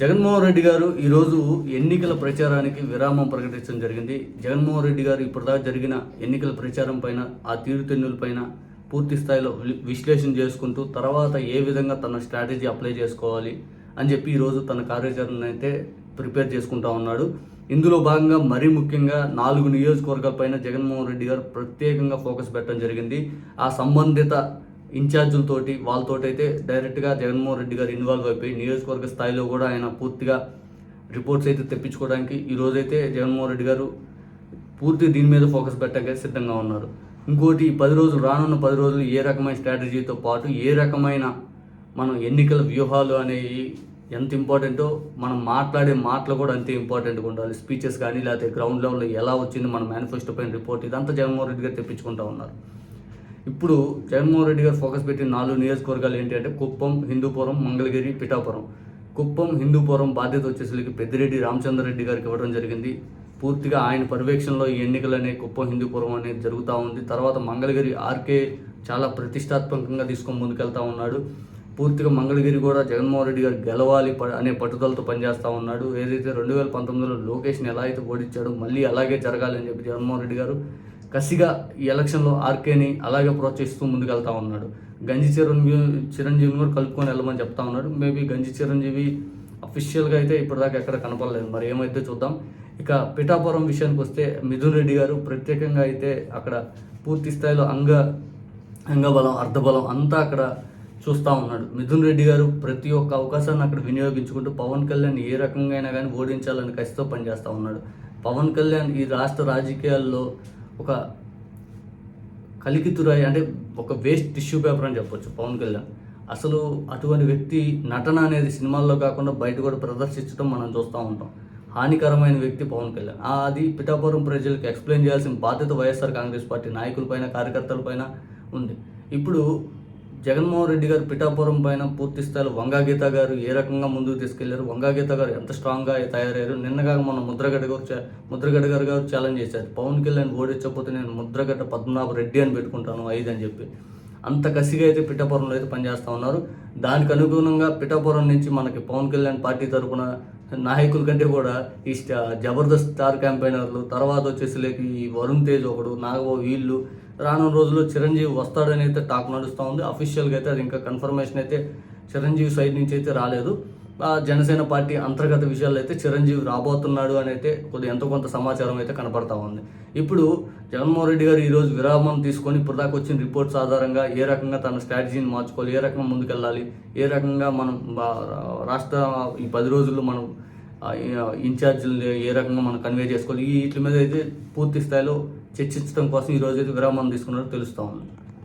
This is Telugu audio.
జగన్మోహన్ రెడ్డి గారు ఈరోజు ఎన్నికల ప్రచారానికి విరామం ప్రకటించడం జరిగింది. జగన్మోహన్ రెడ్డి గారు ఇప్పటిదాకా జరిగిన ఎన్నికల ప్రచారం పైన ఆ తీరుతెన్నుల పైన పూర్తి స్థాయిలో విశ్లేషణ చేసుకుంటూ తర్వాత ఏ విధంగా తన స్ట్రాటజీ అప్లై చేసుకోవాలి అని చెప్పి ఈరోజు తన కార్యాచరణ అయితే ప్రిపేర్ చేసుకుంటా ఉన్నాడు. ఇందులో భాగంగా మరీ ముఖ్యంగా నాలుగు నియోజకవర్గాలపైన జగన్మోహన్ రెడ్డి గారు ప్రత్యేకంగా ఫోకస్ పెట్టడం జరిగింది. ఆ సంబంధిత ఇన్ఛార్జులతోటి వాళ్ళతోటి అయితే డైరెక్ట్గా జగన్మోహన్ రెడ్డి గారు ఇన్వాల్వ్ అయిపోయి నియోజకవర్గ స్థాయిలో కూడా ఆయన పూర్తిగా రిపోర్ట్స్ అయితే తెప్పించుకోవడానికి ఈ జగన్మోహన్ రెడ్డి గారు పూర్తి దీని మీద ఫోకస్ పెట్టడానికి సిద్ధంగా ఉన్నారు. ఇంకోటి ఈ పది రోజులు రానున్న పది రోజులు ఏ రకమైన స్ట్రాటజీతో పాటు ఏ రకమైన మనం ఎన్నికల వ్యూహాలు అనేవి ఎంత ఇంపార్టెంటో మనం మాట్లాడే మాటలు కూడా అంతే ఇంపార్టెంట్గా ఉండాలి. స్పీచెస్ కానీ లేకపోతే గ్రౌండ్ లెవెల్లో ఎలా వచ్చింది మన మేనిఫెస్టో పైన రిపోర్ట్ ఇదంతా జగన్మోహన్ రెడ్డి గారు తెప్పించుకుంటా ఉన్నారు. ఇప్పుడు జగన్మోహన్ రెడ్డి గారు ఫోకస్ పెట్టిన నాలుగు నియోజకవర్గాలు ఏంటి అంటే కుప్పం హిందూపురం మంగళగిరి పిఠాపురం. కుప్పం హిందూపురం బాధ్యత వచ్చేసరికి పెద్దిరెడ్డి రామచంద్రరెడ్డి గారికి ఇవ్వడం జరిగింది. పూర్తిగా ఆయన పర్యవేక్షణలో ఈ ఎన్నికలనే కుప్పం హిందూపురం అనేది జరుగుతూ ఉంది. తర్వాత మంగళగిరి ఆర్కే చాలా ప్రతిష్టాత్మకంగా తీసుకొని ముందుకెళ్తా ఉన్నాడు. పూర్తిగా మంగళగిరి కూడా జగన్మోహన్ రెడ్డి గారు గెలవాలి ప- అనే పట్టుదలతో పనిచేస్తూ ఉన్నాడు. ఏదైతే రెండు వేల పంతొమ్మిదిలో లోకేష్ని ఎలా అయితే ఓడించాడో మళ్ళీ అలాగే జరగాలని చెప్పి జగన్మోహన్ రెడ్డి గారు కసిగా ఈ ఎలక్షన్లో ఆర్కేని అలాగే ప్రోత్సహిస్తూ ముందుకెళ్తా ఉన్నాడు. గంజి చిరంజీవి చిరంజీవిని కూడా కలుపుకొని వెళ్ళమని చెప్తా ఉన్నాడు. మేబీ గంజి చిరంజీవి అఫీషియల్గా అయితే ఇప్పటిదాకా ఎక్కడ కనపడలేదు. మరి ఏమైతే చూద్దాం. ఇక పిఠాపురం విషయానికి వస్తే మిథున్ రెడ్డి గారు ప్రత్యేకంగా అయితే అక్కడ పూర్తి స్థాయిలో అంగ అంగబలం అర్ధబలం అంతా అక్కడ చూస్తూ ఉన్నాడు. మిథున్ రెడ్డి గారు ప్రతి ఒక్క అవకాశాన్ని అక్కడ వినియోగించుకుంటూ పవన్ కళ్యాణ్ ఏ రకంగా అయినా కానీ ఓడించాలని కసితో పనిచేస్తూ ఉన్నాడు. పవన్ కళ్యాణ్ ఈ రాష్ట్ర రాజకీయాల్లో ఒక కలికితురాయి అంటే ఒక వేస్ట్ టిష్యూ పేపర్ అని చెప్పొచ్చు పవన్ కళ్యాణ్. అసలు అటువంటి వ్యక్తి నటన అనేది సినిమాల్లో కాకుండా బయట కూడా ప్రదర్శించడం మనం చూస్తూ ఉంటాం. హానికరమైన వ్యక్తి పవన్ కళ్యాణ్. అది పిఠాపురం ప్రజలకు ఎక్స్ప్లెయిన్ చేయాల్సిన బాధ్యత వైఎస్ఆర్ కాంగ్రెస్ పార్టీ నాయకులపైన కార్యకర్తలపైన ఉంది. ఇప్పుడు జగన్మోహన్ రెడ్డి గారు పిఠాపురం పైన పూర్తి స్థాయిలో వంగా గీత గారు ఏ రకంగా ముందుకు తీసుకెళ్ళారు? వంగా గీత గారు ఎంత స్ట్రాంగ్గా తయారయ్యారు? నిన్నగా మన ముద్రగడ్డ గారు ముద్రగడ్డ గారు గారు ఛాలెంజ్ చేశారు. పవన్ కళ్యాణ్ ఓడించకపోతే నేను ముద్రగడ్డ పద్మనాభ రెడ్డి అని పెట్టుకుంటాను ఐదు అని చెప్పి. అంత కసిగా అయితే పిఠాపురంలో అయితే పనిచేస్తూ ఉన్నారు. దానికి అనుగుణంగా పిఠాపురం నుంచి మనకి పవన్ కళ్యాణ్ పార్టీ తరఫున నాయకుల కంటే కూడా ఈ స్టా- జబర్దస్త్ స్టార్ క్యాంపెయినర్లు తర్వాత వచ్చేసి లేక ఈ వరుణ్ తేజ్ ఒకడు నాగబాబు వీళ్ళు రానున్న రోజుల్లో చిరంజీవి వస్తాడని అయితే టాక్ నడుస్తూ ఉంది. అఫీషియల్గా అయితే అది ఇంకా కన్ఫర్మేషన్ అయితే చిరంజీవి సైడ్ నుంచి అయితే రాలేదు. జనసేన పార్టీ అంతర్గత విషయాలు అయితే చిరంజీవి రాబోతున్నాడు అని అయితే కొద్ది ఎంతో కొంత సమాచారం అయితే కనపడతా ఉంది. ఇప్పుడు జగన్మోహన్ రెడ్డి గారు ఈరోజు విరామం తీసుకొని ఇప్పుడు వచ్చిన రిపోర్ట్స్ ఆధారంగా ఏ రకంగా తన స్ట్రాటజీని మార్చుకోవాలి ఏ రకంగా ముందుకెళ్ళాలి ఏ రకంగా మనం రాష్ట్ర ఈ పది రోజుల్లో మనం ఇన్ఛార్జీలు ఏ రకంగా మనం కన్వే చేసుకోవాలి? ఈ వీటి మీద అయితే పూర్తి స్థాయిలో చర్చించడం కోసం ఈరోజు అయితే విరామం తీసుకున్నారో తెలుస్తూ ఉంది.